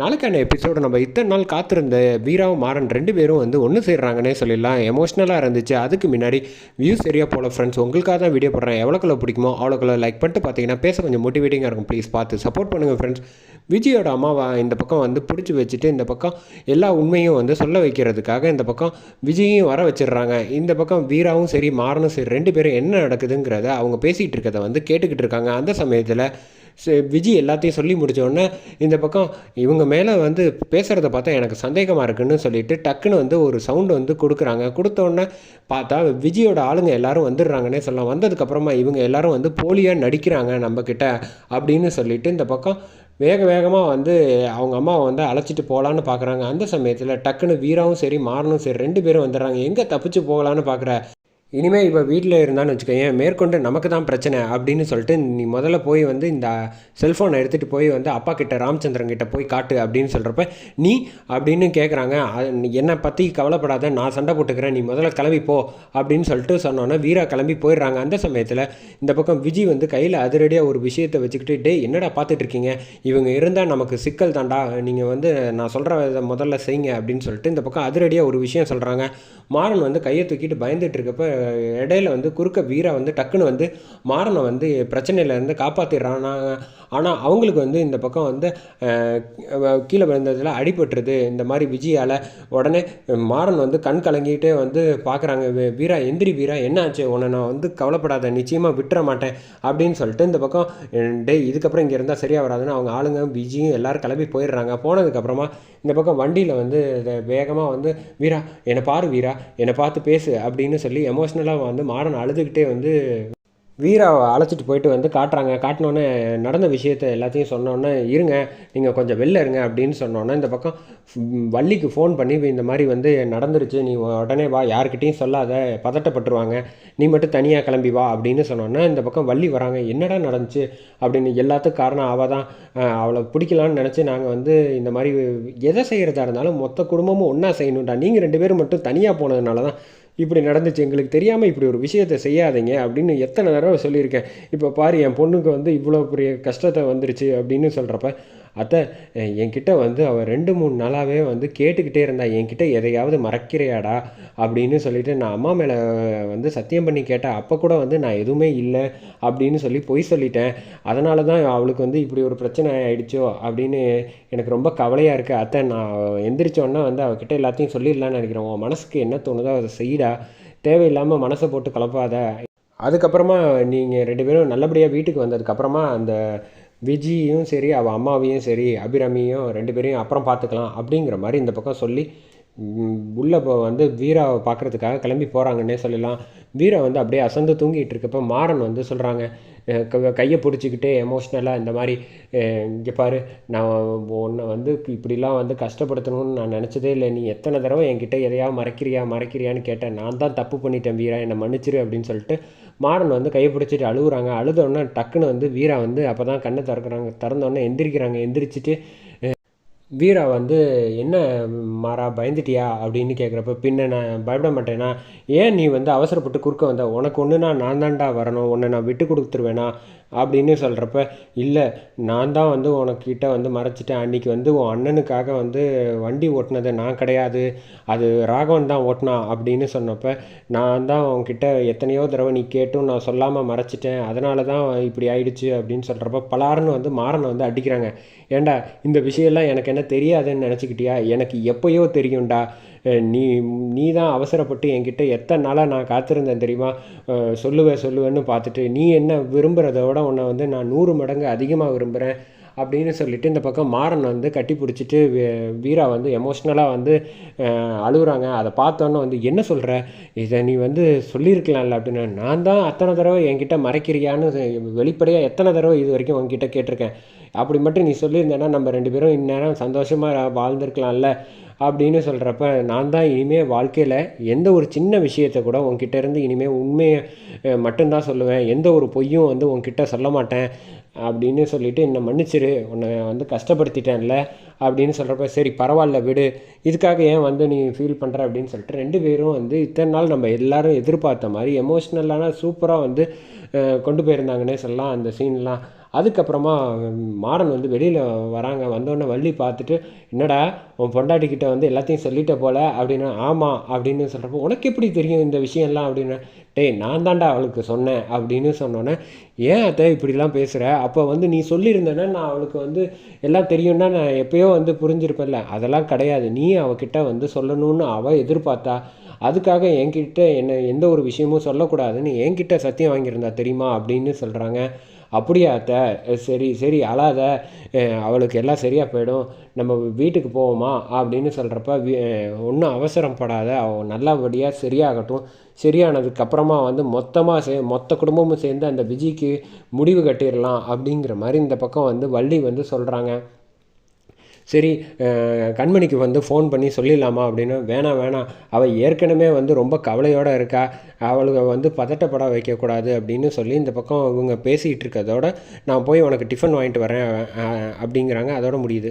நாளைக்கான எபிசோடு நம்ம இத்தனை நாள் காத்திருந்த வீராவும் மாறன் ரெண்டு பேரும் வந்து ஒன்று சேர்றாங்கன்னே சொல்லிடலாம். எமோஷ்னலாக இருந்துச்சு. அதுக்கு முன்னாடி வியூஸ் சரியா போல ஃப்ரெண்ட்ஸ் உங்களுக்காக தான் வீடியோ போடுறேன். எவ்வளோக்குள்ள பிடிக்குமோ அவ்வளோக்குள்ள லைக் பண்ணிட்டு பார்த்தீங்கன்னா பேச கொஞ்சம் மோட்டிவேட்டிங்காக இருக்கும். ப்ளீஸ் பார்த்து சப்போர்ட் பண்ணுங்கள் ஃப்ரெண்ட்ஸ் விஜயோட அம்மாவை இந்த பக்கம் வந்து பிடிச்சி வச்சுட்டு இந்த பக்கம் எல்லா உண்மையும் வந்து சொல்ல வைக்கிறதுக்காக இந்த பக்கம் விஜயையும் வர வச்சிடுறாங்க. இந்த பக்கம் வீராவும் சரி மாறனும் சரி ரெண்டு பேரும் என்ன நடக்குதுங்கிறத அவங்க பேசிகிட்டு இருக்கதை வந்து கேட்டுக்கிட்டு இருக்காங்க. அந்த சமயத்தில் விஜி எல்லாத்தையும் சொல்லி முடித்தோடனே இந்த பக்கம் இவங்க மேலே வந்து பேசுகிறத பார்த்தா எனக்கு சந்தேகமாக இருக்குன்னு சொல்லிட்டு டக்குன்னு வந்து ஒரு சவுண்டு வந்து கொடுக்குறாங்க. கொடுத்தோடனே பார்த்தா விஜயோட ஆளுங்க எல்லாரும் வந்துடுறாங்கன்னே சொல்லலாம். வந்ததுக்கப்புறமா இவங்க எல்லாரும் வந்து போலியாக நடிக்கிறாங்க நம்மக்கிட்ட அப்படின்னு சொல்லிட்டு இந்த பக்கம் வேக வேகமாக வந்து அவங்க அம்மாவை வந்து அழைச்சிட்டு போகலான்னு பார்க்குறாங்க அந்த சமயத்தில் டக்குன்னு வீராவும் சரி மாறனும் சரி ரெண்டு பேரும் வந்துடுறாங்க. எங்கே தப்பிச்சு போகலான்னு பார்க்குற இனிமேல் இப்போ வீட்டில் இருந்தான்னு வச்சுக்கோங்க மேற்கொண்டு நமக்கு தான் பிரச்சனை அப்படின்னு சொல்லிட்டு நீ முதல்ல போய் வந்து இந்த செல்ஃபோனை எடுத்துகிட்டு போய் வந்து அப்பா கிட்ட ராமச்சந்திரன் கிட்ட போய் காட்டு அப்படின்னு சொல்கிறப்ப நீ அப்படின்னு கேட்குறாங்க என்னை பற்றி கவலைப்படாத நான் சண்டை போட்டுக்கிறேன் நீ முதல்ல கிளம்பி போ அப்படின்னு சொல்லிட்டு சொன்னோன்னே வீரா கிளம்பி போயிடுறாங்க. அந்த சமயத்தில் இந்த பக்கம் விஜய் வந்து கையில் அதிரடியாக ஒரு விஷயத்தை வச்சுக்கிட்டு டே என்னடா பார்த்துட்ருக்கீங்க இவங்க இருந்தால் நமக்கு சிக்கல் தாண்டா நீங்கள் வந்து நான் சொல்கிற முதல்ல செய்யுங்க அப்படின்னு சொல்லிட்டு இந்த பக்கம் அதிரடியாக ஒரு விஷயம் சொல்கிறாங்க மாறன் வந்து கையை தூக்கிட்டு பயந்துட்டு இருக்கப்ப இடையில வந்து குறுக்க வீரா வந்து டக்குன்னு வந்து மாறனை வந்து பிரச்சனையிலேருந்து காப்பாற்றிடுறான் ஆனால் அவங்களுக்கு வந்து இந்த பக்கம் வந்து கீழே விழுந்ததில் அடிபட்டுருது. இந்த மாதிரி விஜயால் உடனே மாறன் வந்து கண் கலங்கிட்டே வந்து பார்க்குறாங்க வீரா எந்திரி வீரா என்னாச்சு உன்னை நான் வந்து கவலைப்படாத நிச்சயமாக விட்டுற மாட்டேன். அப்படின்னு சொல்லிட்டு இந்த பக்கம் டே இதுக்கப்புறம் இங்கே இருந்தால் சரியாக வராதுன்னு அவங்க ஆளுங்க விஜயும் எல்லோரும் கிளம்பி போயிடுறாங்க. போனதுக்கப்புறமா இந்த பக்கம் வண்டியில் வந்து வேகமாக வந்து வீரா என்னை பாரு வீரா என்னை பார்த்து பேசு அப்படின்னு சொல்லி எமோஷ்னலாக வந்து மாறன் அழுதுகிட்டே வந்து வீராவை அழைச்சிட்டு போயிட்டு வந்து காட்டுறாங்க. காட்டினோன்னே நடந்த விஷயத்த எல்லாத்தையும் சொன்னோன்னே இருங்க நீங்கள் கொஞ்சம் வெளில இருங்க அப்படின்னு சொன்னோன்னே இந்த பக்கம் வள்ளிக்கு ஃபோன் பண்ணி இந்த மாதிரி வந்து நடந்துருச்சு நீ உடனே வா யாருக்கிட்டையும் சொல்லாத பதட்டப்பட்டுருவாங்க நீ மட்டும் தனியாக கிளம்பி வா அப்படின்னு சொன்னோன்னே இந்த பக்கம் வள்ளி வராங்க. என்னடா நடந்துச்சு? அப்படின்னு எல்லாத்துக்கும் காரணம் அவள் தான். அவளை பிடிக்கலான்னு நினச்சி நாங்கள் வந்து இந்த மாதிரி எதை செய்கிறதா இருந்தாலும் மொத்த குடும்பமும் ஒன்றா செய்யணும்டா. நீங்கள் ரெண்டு பேரும் மட்டும் தனியாக போனதுனால தான் இப்படி நடந்துச்சு எங்களுக்கு தெரியாமல் இப்படி ஒரு விஷயத்தை செய்யாதீங்க அப்படின்னு எத்தனை தடவை சொல்லியிருக்கேன். இப்போ பாரு என் பொண்ணுக்கு வந்து இவ்வளோ பெரிய கஷ்டத்தை வந்துருச்சு அப்படின்னு சொல்கிறப்ப அத்தை என்கிட்ட வந்து அவள் ரெண்டு மூணு நாளாகவே வந்து கேட்டுக்கிட்டே இருந்தா என்கிட்ட எதையாவது மறக்கிறியாடா? அப்படின்னு சொல்லிட்டு நான் அம்மா மேலே வந்து சத்தியம் பண்ணி கேட்டேன் அப்போ கூட வந்து நான் எதுவுமே இல்லை அப்படின்னு சொல்லி பொய் சொல்லிட்டேன். அதனால தான் அவளுக்கு வந்து இப்படி ஒரு பிரச்சனை ஆயிடுச்சோ அப்படின்னு எனக்கு ரொம்ப கவலையாக இருக்குது அத்தை நான் எந்திரிச்சோன்னா வந்து அவகிட்ட எல்லாத்தையும் சொல்லிடலான்னு நினைக்கிறேன். உன் மனசுக்கு என்ன தோணுதோ அதை செய்யடா தேவையில்லாமல் மனசை போட்டு கலப்பாத. அதுக்கப்புறமா நீங்கள் ரெண்டு பேரும் நல்லபடியாக வீட்டுக்கு வந்ததுக்கப்புறமா அந்த விஜியும் சரி அவள் அம்மாவையும் சரி அபிராமியும் ரெண்டு பேரையும் அப்புறம் பார்த்துக்கலாம் அப்படிங்கிற மாதிரி இந்த பக்கம் சொல்லி உள்ளே இப்போ வந்து வீராவை பார்க்குறதுக்காக கிளம்பி போகிறாங்கன்னே சொல்லலாம். வீரா வந்து அப்படியே அசந்து தூங்கிட்டு இருக்கப்ப மாறன் வந்து சொல்கிறாங்க கையை பிடிச்சிக்கிட்டே எமோஷ்னலாக இந்த மாதிரி இங்கே பாரு நான் உன்னை வந்து இப்படிலாம் வந்து கஷ்டப்படுத்தணும்னு நான் நினச்சதே இல்லை. நீ எத்தனை தடவை என்கிட்ட எதையாவது மறைக்கிறியா மறைக்கிறியான்னு கேட்டேன். நான் தான் தப்பு பண்ணிட்டேன் வீரா. என்னை மன்னிச்சிரு அப்படின்னு சொல்லிட்டு மாறன் வந்து கையை பிடிச்சிட்டு அழுகுறாங்க. அழுதோடனே டக்குன்னு வந்து வீரா வந்து அப்போ தான் கண்ணை திறக்கிறாங்க. திறந்தோடனே எந்திரிக்கிறாங்க. எந்திரிச்சிட்டு வீரா வந்து என்ன மாறா பயந்துட்டியா? அப்படின்னு கேட்குறப்ப பின்ன நான் பயப்பட மாட்டேனா? ஏன் நீ வந்து அவசரப்பட்டு குறுக்க வந்த? உனக்கு ஒன்றுனா நான் தான்டா வரணும். உன்னை நான் விட்டு கொடுத்துருவேனா? அப்படின்னு சொல்கிறப்ப இல்லை நான் தான் வந்து உனக்கிட்ட வந்து மறைச்சிட்டேன். அன்றைக்கி வந்து உன் அண்ணனுக்காக வந்து வண்டி ஓட்டினது நான் கிடையாது. அது ராகவன் தான் ஓட்டினான் அப்படின்னு சொன்னப்போ நான் தான் உன்கிட்ட எத்தனையோ தடவை நீ கேட்டும் நான் சொல்லாமல் மறைச்சிட்டேன். அதனால தான் இப்படி ஆயிடுச்சு அப்படின்னு சொல்கிறப்ப பலாருன்னு வந்து மாறனை வந்து அடிக்கிறாங்க. ஏன்டா இந்த விஷயம்லாம் எனக்கு என்ன தெரியாதுன்னு நினச்சிக்கிட்டியா? எனக்கு எப்போயோ தெரியும்டா. நீ நீ தான் அவசரப்பட்டு என்கிட்ட எத்தனை நாளாக நான் காத்திருந்தேன் தெரியுமா? சொல்லுவேன் சொல்லுவேன்னு பார்த்துட்டு நீ என்ன விரும்புகிறதோட விட உன்னை வந்து நான் நூறு மடங்கு அதிகமாக விரும்புகிறேன் அப்படின்னு சொல்லிட்டு இந்த பக்கம் மாறன் வந்து கட்டி பிடிச்சிட்டு வீ- வீரா வந்து எமோஷ்னலாக வந்து அழுகுறாங்க. அதை பார்த்தோன்னே வந்து என்ன சொல்கிற இதை நீ வந்து சொல்லியிருக்கலாம்ல அப்படின்னு. நான் தான் அத்தனை தடவை என்கிட்ட மறைக்கிறியான்னு வெளிப்படையாக எத்தனை தடவை இது வரைக்கும் உங்ககிட்ட கேட்டிருக்கேன். அப்படி மட்டும் நீ சொல்லியிருந்தேன்னா நம்ம ரெண்டு பேரும் இந்நேரம் சந்தோஷமாக வாழ்ந்திருக்கலாம்ல. அப்படின்னு சொல்கிறப்ப நான் தான் இனிமேல் வாழ்க்கையில் எந்த ஒரு சின்ன விஷயத்தை கூட உன்கிட்ட இருந்து இனிமேல் உண்மையை மட்டும்தான் சொல்லுவேன். எந்த ஒரு பொய்யும் வந்து உன்கிட்ட சொல்ல மாட்டேன் அப்படின்னு சொல்லிவிட்டு என்னை மன்னிச்சிரு. உன்னை வந்து கஷ்டப்படுத்திட்டேன்ல அப்படின்னு சொல்கிறப்ப சரி பரவாயில்ல விடு. இதுக்காக ஏன் வந்து நீ ஃபீல் பண்ணுற அப்படின்னு சொல்லிட்டு ரெண்டு பேரும் வந்து இத்தனை நாள் நம்ம எல்லாரும் எதிர்பார்த்த மாதிரி எமோஷ்னலான சூப்பராக வந்து கொண்டு போயிருந்தாங்கன்னே சொல்லலாம் அந்த சீன்லாம் அதுக்கப்புறமா மாடன் மாறன் வந்து வெளியில் வராங்க. வந்தோடனே வள்ளி பார்த்துட்டு என்னடா உன் பொண்டாட்டிக்கிட்ட வந்து எல்லாத்தையும் சொல்லிட்ட போல? அப்படின்னு ஆமாம் அப்படின்னு சொல்கிறப்போ உனக்கு எப்படி தெரியும் இந்த விஷயம்லாம்? அப்படின்னு டேய் நான் தான்டா அவளுக்கு சொன்னேன் அப்படின்னு சொன்னோன்னே ஏன் அத்தை இப்படிலாம் பேசுகிற அப்போ வந்து நீ சொல்லியிருந்தேன்னா நான் அவளுக்கு வந்து எல்லாம் தெரியும்னா நான் எப்பயோ வந்து புரிஞ்சிருப்பேன்ல. அதெல்லாம் கிடையாது. நீ அவகிட்ட வந்து சொல்லணும்னு அவள் எதிர்பார்த்தா அதுக்காக என்கிட்ட என்ன எந்த ஒரு விஷயமும் சொல்லக்கூடாதுன்னு என்கிட்ட சத்தியம் வாங்கியிருந்தா தெரியுமா? அப்படின்னு சொல்கிறாங்க அப்படியா அத்தை? சரி சரி அழாத. அவளுக்கு எல்லாம் சரியாக போயிடும். நம்ம வீட்டுக்கு போவோமா? அப்படின்னு சொல்கிறப்ப ஒன்றும் அவசரம் படாத அவள் நல்லபடியாக சரியாகட்டும். சரியானதுக்கப்புறமா வந்து மொத்தமாக சே மொத்த குடும்பமும் சேர்ந்து அந்த விஜய்க்கு முடிவு கட்டிடலாம் அப்படிங்கிற மாதிரி இந்த பக்கம் வந்து வள்ளி வந்து சொல்கிறாங்க சரி கண்மணிக்கு வந்து ஃபோன் பண்ணி சொல்லிடலாமா அப்படின்னு வேணாம் வேணாம். அவள் ஏற்கனவே வந்து ரொம்ப கவலையோடு இருக்கா. அவளுக்கு வந்து பதட்டப்பட வைக்கக்கூடாது அப்படின்னு சொல்லி இந்த பக்கம் இவங்க பேசிகிட்டு இருக்கதோட நான் போய் உனக்கு டிஃபன் வாங்கிட்டு வரேன் அப்படிங்கிறாங்க. அதோட முடியுது.